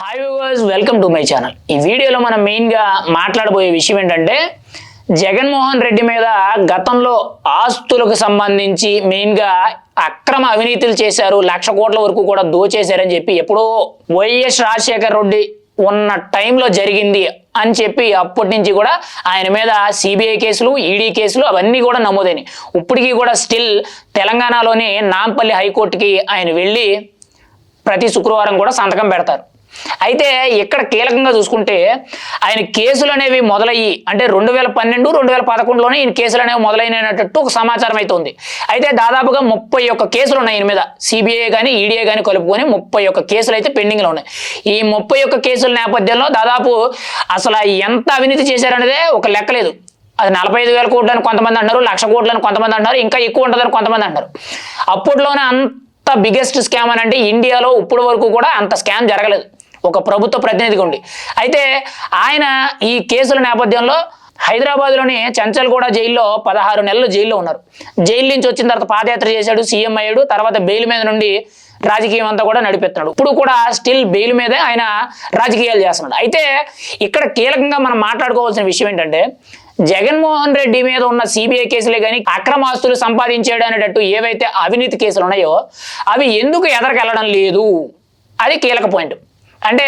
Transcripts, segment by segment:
Hi viewers welcome to my channel ఈ వీడియోలో మనం మెయిన్గా మాట్లాడబోయే విషయం ఏంటంటే జగన్మోహన్ రెడ్డి మీద గతంలో ఆస్తులకు సంబంధించి మెయిన్గా అక్రమ అవినీతులు చేశారు లక్ష కోట్ల వరకు కూడా దోచేశారని చెప్పి ఎప్పుడో వైఎస్ రాజశేఖర్ రెడ్డి ఉన్న టైంలో జరిగింది అని చెప్పి అప్పటి నుంచి కూడా ఆయన మీద సిబిఐ కేసులు ఈడీ కేసులు అవన్నీ కూడా నమోదైనాయి. ఇప్పటికీ కూడా స్టిల్ తెలంగాణలోని నాంపల్లి హైకోర్టుకి ఆయన వెళ్ళి ప్రతి శుక్రవారం కూడా సంతకం పెడతారు. అయితే ఇక్కడ కీలకంగా చూసుకుంటే ఆయన కేసులు అనేవి మొదలయ్యి అంటే రెండు వేల పన్నెండు రెండు వేల పదకొండులోనే ఈయన కేసులు అనేవి మొదలైనట్టు ఒక సమాచారం అయితే ఉంది. అయితే దాదాపుగా ముప్పై ఒక్క కేసులు ఉన్నాయి ఈయన మీద. సిబిఐ కానీ ఈడీఏ కానీ కలుపుకొని ముప్పై ఒక్క కేసులు అయితే పెండింగ్లో ఉన్నాయి. ఈ ముప్పై ఒక్క కేసుల నేపథ్యంలో దాదాపు అసలు ఎంత అవినీతి చేశారనేదే ఒక లెక్కలేదు అది నలభై ఐదు వేల కోట్లు అని కొంతమంది అన్నారు లక్ష కోట్లు అని కొంతమంది అన్నారు ఇంకా ఎక్కువ ఉంటుందని కొంతమంది అన్నారు. అప్పట్లోనే అంత బిగ్గెస్ట్ స్కామ్ అని అంటే ఇండియాలో ఇప్పటి వరకు కూడా అంత స్కామ్ జరగలేదు. ఒక ప్రభుత్వ ప్రతినిధిగా ఉండి అయితే ఆయన ఈ కేసుల నేపథ్యంలో హైదరాబాద్లోని చంచల్గూడ జైల్లో పదహారు నెలలు జైల్లో ఉన్నారు. జైలు నుంచి వచ్చిన తర్వాత పాదయాత్ర చేశాడు సీఎం అయ్యాడు తర్వాత బెయిల్ మీద నుండి రాజకీయం అంతా కూడా నడిపెత్తున్నాడు. ఇప్పుడు కూడా స్టిల్ బెయిల్ మీదే ఆయన రాజకీయాలు చేస్తున్నాడు. అయితే ఇక్కడ కీలకంగా మనం మాట్లాడుకోవాల్సిన విషయం ఏంటంటే జగన్మోహన్ రెడ్డి మీద ఉన్న సిబిఐ కేసులే కానీ అక్రమ ఆస్తులు సంపాదించాడు అనేటట్టు ఏవైతే అవినీతి కేసులు ఉన్నాయో అవి ఎందుకు ఎదరికెళ్ళడం లేదు? అది కీలక పాయింట్ అంటే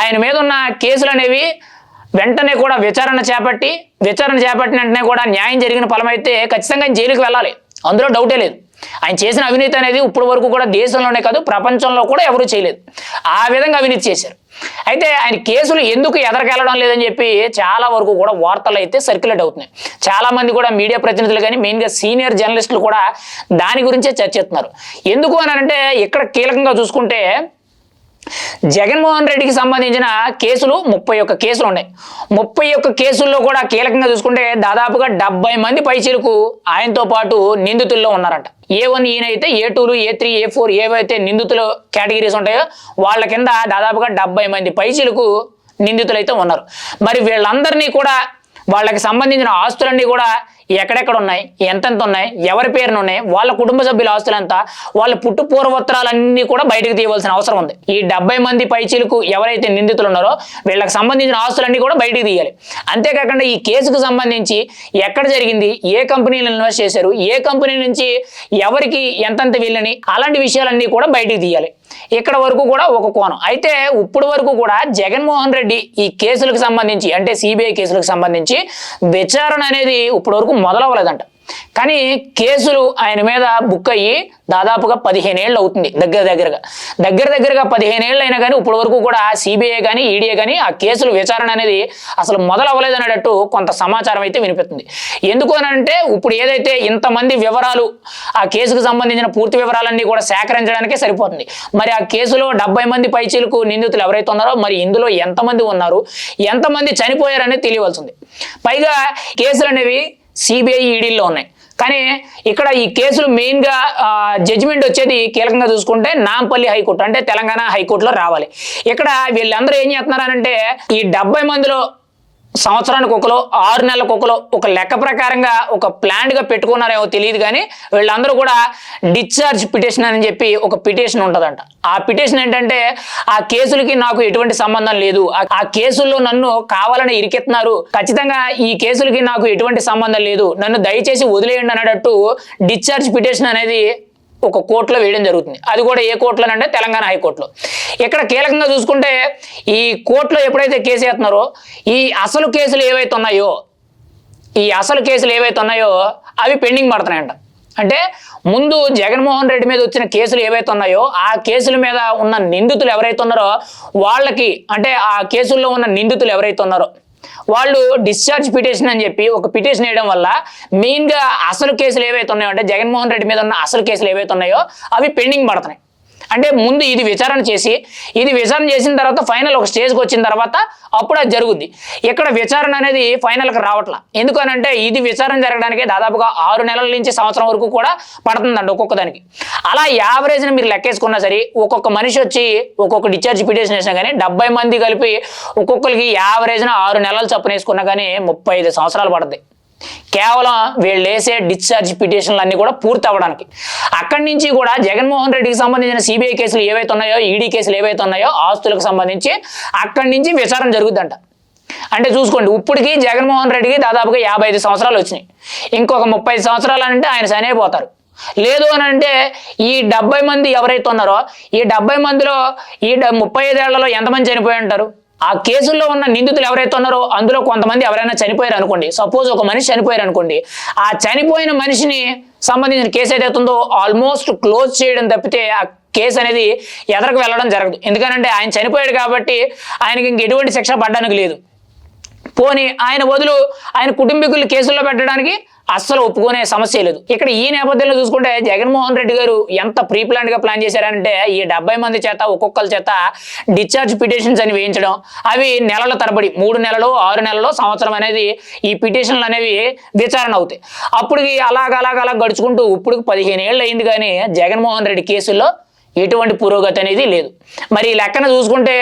ఆయన మీద ఉన్న కేసులు అనేవి వెంటనే కూడా విచారణ చేపట్టి విచారణ చేపట్టిన వెంటనే కూడా న్యాయం జరిగిన ఫలమైతే ఖచ్చితంగా ఆయన జైలుకి వెళ్ళాలి. అందులో డౌటే లేదు. ఆయన చేసిన అవినీతి అనేది ఇప్పటి వరకు కూడా దేశంలోనే కాదు ప్రపంచంలో కూడా ఎవరూ చేయలేదు. ఆ విధంగా అవినీతి చేశారు. అయితే ఆయన కేసులు ఎందుకు ఎదరకెళ్ళడం లేదని చెప్పి చాలా వరకు కూడా వార్తలు అయితే సర్క్యులేట్ అవుతున్నాయి. చాలా మంది కూడా మీడియా ప్రతినిధులు కానీ మెయిన్గా సీనియర్ జర్నలిస్టులు కూడా దాని గురించే చర్చిస్తున్నారు. ఎందుకు అని అంటే ఇక్కడ కీలకంగా చూసుకుంటే జగన్మోహన్ రెడ్డికి సంబంధించిన కేసులు ముప్పై ఒక్క కేసులు ఉన్నాయి. ముప్పై ఒక్క కేసుల్లో కూడా కీలకంగా చూసుకుంటే దాదాపుగా డెబ్బై మంది పైచీలకు ఆయనతో పాటు నిందితుల్లో ఉన్నారంట. ఏ వన్ ఈయనైతే ఏ టూలు ఏ త్రీ ఏ ఫోర్ ఏవైతే నిందితులు కేటగిరీస్ ఉంటాయో వాళ్ళ కింద దాదాపుగా డెబ్బై మంది పైచీలకు నిందితులైతే ఉన్నారు. మరి వీళ్ళందరినీ కూడా వాళ్ళకి సంబంధించిన ఆస్తులన్నీ కూడా ఎక్కడెక్కడ ఉన్నాయి? ఎంతెంత ఉన్నాయి? ఎవరి పేరున ఉన్నాయి? వాళ్ళ కుటుంబ సభ్యుల ఆస్తులంతా వాళ్ళ పుట్టు పూర్వోత్తరాలన్నీ కూడా బయటకు తీయవలసిన అవసరం ఉంది. ఈ డెబ్బై మంది పైచీలకు ఎవరైతే నిందితులు ఉన్నారో వీళ్ళకి సంబంధించిన ఆస్తులన్నీ కూడా బయటకు తీయాలి. అంతేకాకుండా ఈ కేసుకు సంబంధించి ఎక్కడ జరిగింది? ఏ కంపెనీలు ఇన్వెస్ట్ చేశారు? ఏ కంపెనీ నుంచి ఎవరికి ఎంతెంత వీళ్ళని? అలాంటి విషయాలన్నీ కూడా బయటకు తీయాలి. ఇక్కడ వరకు కూడా ఒక కోణం. అయితే ఇప్పుడు వరకు కూడా జగన్మోహన్ రెడ్డి ఈ కేసులకు సంబంధించి అంటే సిబిఐ కేసులకు సంబంధించి విచారణ అనేది ఇప్పటి వరకు మొదలవ్వలేదంట. కానీ కేసులు ఆయన మీద బుక్ అయ్యి దాదాపుగా పదిహేను ఏళ్ళు అవుతుంది దగ్గర దగ్గరగా. దగ్గర దగ్గరగా పదిహేను ఏళ్ళు అయినా కానీ ఇప్పటి వరకు కూడా సిబిఐ కానీ ఈడీఏ కానీ ఆ కేసులు విచారణ అనేది అసలు మొదలవ్వలేదనేటట్టు కొంత సమాచారం అయితే వినిపిస్తుంది. ఎందుకు అని అంటే ఇప్పుడు ఏదైతే ఇంతమంది వివరాలు ఆ కేసుకు సంబంధించిన పూర్తి వివరాలన్నీ కూడా సేకరించడానికే సరిపోతుంది. మరి ఆ కేసులో డెబ్బై మంది పైచీలకు నిందితులు ఎవరైతే ఉన్నారో మరి ఇందులో ఎంతమంది ఉన్నారు ఎంతమంది చనిపోయారనేది తెలియవలసింది. పైగా కేసులు అనేవి సిబిఐ ఈడీల్లో ఉన్నాయి. కానీ ఇక్కడ ఈ కేసులు మెయిన్గా జడ్జిమెంట్ వచ్చేది కీలకంగా చూసుకుంటే నాంపల్లి హైకోర్టు అంటే తెలంగాణ హైకోర్టులో రావాలి. ఇక్కడ వీళ్ళందరూ ఏం చేస్తున్నారనంటే ఈ డెబ్బై మందిలో సంవత్సరానికి ఒకలో ఆరు నెలలకు ఒకలో ఒక లెక్క ప్రకారంగా ఒక ప్లాన్గా పెట్టుకున్నారేమో తెలియదు కానీ వీళ్ళందరూ కూడా డిశ్చార్జ్ పిటిషన్ అని చెప్పి ఒక పిటిషన్ ఉంటుందంట. ఆ పిటిషన్ ఏంటంటే ఆ కేసులకి నాకు ఎటువంటి సంబంధం లేదు. ఆ- కేసుల్లో నన్ను కావాలని ఇరికెత్తున్నారు. ఖచ్చితంగా ఈ కేసులకి నాకు ఎటువంటి సంబంధం లేదు. నన్ను దయచేసి వదిలేయండి అన్నట్టు డిశ్చార్జ్ పిటిషన్ అనేది ఒక కోర్టులో వేయడం జరుగుతుంది. అది కూడా ఏ కోర్టులో అంటే తెలంగాణ హైకోర్టులో. ఇక్కడ కీలకంగా చూసుకుంటే ఈ కోర్టులో ఎప్పుడైతే కేసు వేస్తున్నారో ఈ అసలు కేసులు ఏవైతే ఉన్నాయో ఈ అసలు కేసులు ఏవైతే ఉన్నాయో అవి పెండింగ్ పడుతున్నాయంట. అంటే ముందు జగన్మోహన్ రెడ్డి మీద వచ్చిన కేసులు ఏవైతే ఉన్నాయో ఆ కేసుల మీద ఉన్న నిందితులు ఎవరైతే ఉన్నారో వాళ్ళకి అంటే ఆ కేసుల్లో ఉన్న నిందితులు ఎవరైతే ఉన్నారో వాళ్ళు డిశ్చార్జ్ పిటిషన్ అని చెప్పి ఒక పిటిషన్ వేయడం వల్ల మెయిన్గా అసలు కేసులు ఏవైతే ఉన్నాయో అంటే జగన్మోహన్ రెడ్డి మీద ఉన్న అసలు కేసులు ఏవైతే ఉన్నాయో అవి పెండింగ్ పడుతున్నాయి. అంటే ముందు ఇది విచారణ చేసి ఇది విచారణ చేసిన తర్వాత ఫైనల్ ఒక స్టేజ్కి వచ్చిన తర్వాత అప్పుడు అది జరుగుద్ది. ఇక్కడ విచారణ అనేది ఫైనల్కి రావట్లా. ఎందుకనంటే ఇది విచారణ జరగడానికి దాదాపుగా ఆరు నెలల నుంచి సంవత్సరం వరకు కూడా పడుతుందండి ఒక్కొక్క దానికి. అలా యావరేజ్ని మీరు లెక్కేసుకున్నా సరే ఒక్కొక్క మనిషి వచ్చి ఒక్కొక్క డిశ్చార్జ్ పిటిషన్ వేసినా కానీ డెబ్బై మంది కలిపి ఒక్కొక్కరికి యావరేజ్న ఆరు నెలలు చొప్పున వేసుకున్నా కానీ ముప్పై ఐదు సంవత్సరాలు పడుతుంది కేవలం వీళ్ళు వేసే డిశ్చార్జ్ పిటిషన్లు అన్ని కూడా పూర్తి అవ్వడానికి అక్కడి నుంచి కూడా జగన్మోహన్ రెడ్డికి సంబంధించిన సిబిఐ కేసులు ఏవైతే ఉన్నాయో ఈడీ కేసులు ఏవైతే ఉన్నాయో ఆస్తులకు సంబంధించి అక్కడి నుంచి విచారణ జరుగుద్దంట అంటే చూసుకోండి ఇప్పటికి జగన్మోహన్ రెడ్డికి దాదాపుగా యాభై ఐదు సంవత్సరాలు వచ్చినాయి. ఇంకొక ముప్పై సంవత్సరాలు అంటే ఆయన చనిపోతారు లేదు అని అంటే ఈ డెబ్బై మంది ఎవరైతే ఉన్నారో ఈ డెబ్బై మందిలో ఈ ముప్పై ఐదేళ్ళలో ఎంతమంది చనిపోయి ఉంటారు? ఆ కేసుల్లో ఉన్న నిందితులు ఎవరైతే ఉన్నారో అందులో కొంతమంది ఎవరైనా చనిపోయారు అనుకోండి. సపోజ్ ఒక మనిషి చనిపోయారు అనుకోండి. ఆ చనిపోయిన మనిషిని సంబంధించిన కేసు ఏదైతే ఉందో ఆల్మోస్ట్ క్లోజ్ చేయడం తప్పితే ఆ కేసు అనేది ఎదరకు వెళ్ళడం జరగదు. ఎందుకనంటే ఆయన చనిపోయాడు కాబట్టి ఆయనకి ఇంక ఎటువంటి శిక్ష పడడానికి లేదు. పోనీ ఆయన వదులు ఆయన కుటుంబీకులు కేసుల్లో పెట్టడానికి అస్సలు ఒప్పుకునే సమస్య లేదు. ఇక్కడ ఈ నేపథ్యంలో చూసుకుంటే జగన్మోహన్ రెడ్డి గారు ఎంత ప్రీ ప్లాన్గా ప్లాన్ చేశారంటే ఈ డెబ్బై మంది చేత ఒక్కొక్కరి చేత డిశ్చార్జ్ పిటిషన్స్ అని వేయించడం అవి నెలల తరబడి మూడు నెలలు ఆరు నెలలు సంవత్సరం అనేది ఈ పిటిషన్లు అనేవి విచారణ అవుతాయి. అప్పటికి అలాగ అలాగ అలా గడుచుకుంటూ ఇప్పుడు పదిహేను ఏళ్ళు అయింది కానీ జగన్మోహన్ రెడ్డి కేసుల్లో ఎటువంటి పురోగతి అనేది లేదు. మరి ఈ లెక్కన చూసుకుంటే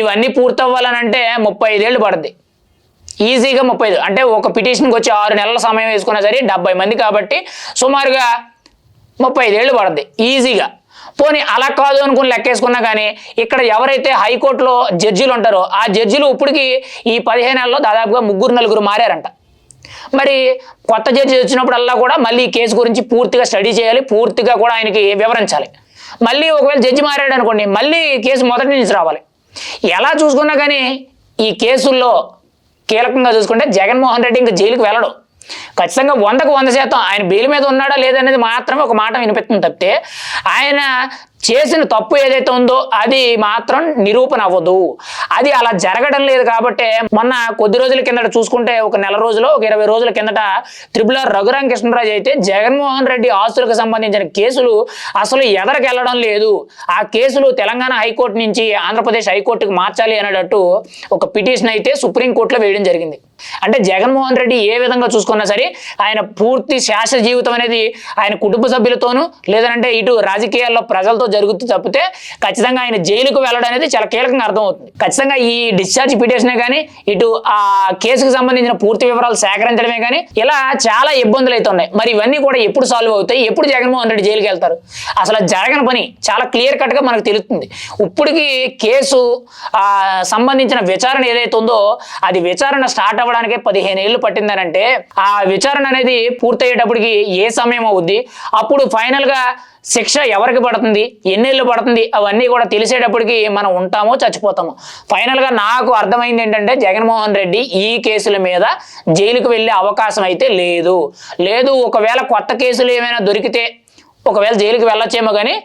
ఇవన్నీ పూర్తవ్వాలనంటే ముప్పై ఐదేళ్ళు పడద్ది. ఈజీగా ముప్పై ఐదు. అంటే ఒక పిటిషన్కి వచ్చి ఆరు నెలల సమయం వేసుకున్నా సరే డెబ్బై మంది కాబట్టి సుమారుగా ముప్పై ఐదేళ్ళు పడుద్ది. ఈజీగా. పోనీ అలా కాదు అనుకుని లెక్కేసుకున్నా కానీ ఇక్కడ ఎవరైతే హైకోర్టులో జడ్జీలు ఉంటారో ఆ జడ్జిలు ఇప్పటికి ఈ పదిహేను నెలల్లో దాదాపుగా ముగ్గురు నలుగురు మారారంట. మరి కొత్త జడ్జి వచ్చినప్పుడల్లా కూడా మళ్ళీ ఈ కేసు గురించి పూర్తిగా స్టడీ చేయాలి పూర్తిగా కూడా ఆయనకి వివరించాలి. మళ్ళీ ఒకవేళ జడ్జి మారాడు అనుకోండి మళ్ళీ కేసు మొదటి నుంచి రావాలి. ఎలా చూసుకున్నా కానీ ఈ కేసుల్లో కీలకంగా చూసుకుంటే జగన్మోహన్ రెడ్డి ఇంకా జైలుకి వెళ్ళడు. ఖచ్చితంగా వందకు వంద శాతం ఆయన బెయిల్ మీద ఉన్నాడా లేదనేది మాత్రమే ఒక మాట వినిపిస్తుంది తప్పితే ఆయన చేసిన తప్పు ఏదైతే ఉందో అది మాత్రం నిరూపణ అవ్వదు. అది అలా జరగడం లేదు కాబట్టి మొన్న కొద్ది రోజుల కిందట చూసుకుంటే ఒక నెల రోజులు ఒక ఇరవై రోజుల కిందట త్రిపుల రఘురాం కృష్ణరాజు అయితే జగన్మోహన్ రెడ్డి ఆస్తులకు సంబంధించిన కేసులు అసలు ఎదరకెళ్ళడం లేదు. ఆ కేసులు తెలంగాణ హైకోర్టు నుంచి ఆంధ్రప్రదేశ్ హైకోర్టుకు మార్చాలి అనేటట్టు ఒక పిటిషన్ అయితే సుప్రీంకోర్టులో వేయడం జరిగింది. అంటే జగన్మోహన్ రెడ్డి ఏ విధంగా చూసుకున్నా సరే ఆయన పూర్తి శాశ్వత జీవితం అనేది ఆయన కుటుంబ సభ్యులతోనూ లేదంటే ఇటు రాజకీయాల్లో ప్రజలతో జరుగుతూ తప్పితే ఖచ్చితంగా ఆయన జైలుకు వెళ్ళడం అనేది చాలా కీలకంగా అర్థమవుతుంది. ఖచ్చితంగా ఈ డిశ్చార్జ్ పిటిషనే కానీ ఇటు ఆ కేసుకు సంబంధించిన పూర్తి వివరాలు సేకరించడమే కానీ ఇలా చాలా ఇబ్బందులు అయితే ఉన్నాయి. మరి ఇవన్నీ కూడా ఎప్పుడు సాల్వ్ అవుతాయి? ఎప్పుడు జగన్మోహన్ రెడ్డి జైలుకి వెళ్తారు? అసలు జరగని పని చాలా క్లియర్ కట్గా మనకు తెలుస్తుంది. ఇప్పటికి కేసు ఆ, సంబంధించిన విచారణ ఏదైతే ఉందో అది విచారణ స్టార్ట్ అవ్వడానికే పదిహేను ఏళ్ళు పట్టిందనంటే ఆ విచారణ అనేది పూర్తయ్యేటప్పటికి ఏ సమయం అవుద్ది? అప్పుడు ఫైనల్గా శిక్ష ఎవరికి పడుతుంది? ఎన్నేళ్ళు పడుతుంది? అవన్నీ కూడా తెలిసేటప్పటికి మనం ఉంటామో చచ్చిపోతామో. ఫైనల్గా నాకు అర్థమైంది ఏంటంటే జగన్మోహన్ రెడ్డి ఈ కేసుల మీద జైలుకు వెళ్ళే అవకాశం అయితే లేదు. లేదు ఒకవేళ కొత్త కేసులు ఏమైనా దొరికితే ఒకవేళ జైలుకి వెళ్ళొచ్చేమో కానీ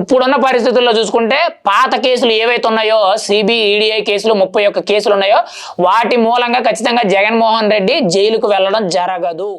ఇప్పుడున్న పరిస్థితుల్లో చూసుకుంటే పాత కేసులు ఏవైతే ఉన్నాయో సిబిఈడిఐ కేసులు ముప్పై ఒక్క కేసులు ఉన్నాయో వాటి మూలంగా ఖచ్చితంగా జగన్మోహన్ రెడ్డి జైలుకు వెళ్ళడం జరగదు.